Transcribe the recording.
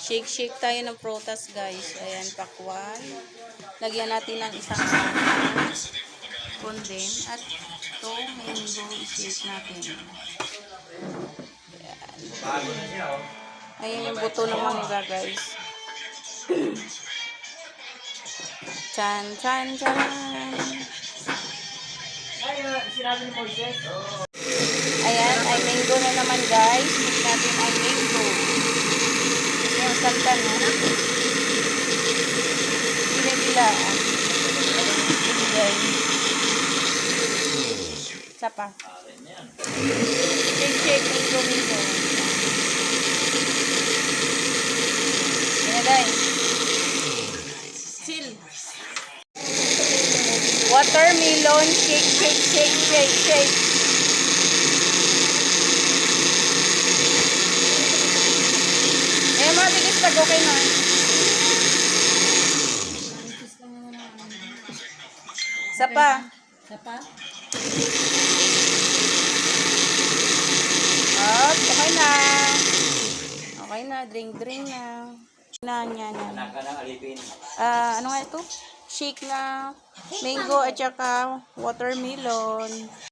Shake, shake tayo ng prutas, guys. Ayan, pakwan. Lagyan natin ng isang kunden. At ito, mango, i-shake natin. Oh. Ayan yung buto ng mangga, guys. Chan, chan, chan. Ay, uh, sinabi ni Moises. Ayan, ay mango na naman, guys. Mix natin ay mango. Salta, no? Bila-bila. Guys. Isa pa. Mango. Yan na, guys. Chill. Watermelon, shake, shake, shake, shake, shake. Pag okay na. Isa pa. Isa pa? Up, okay na. Okay na, drink, drink na. Na, ng alipin. Ah, ano nga ito? Shake na mango at saka watermelon.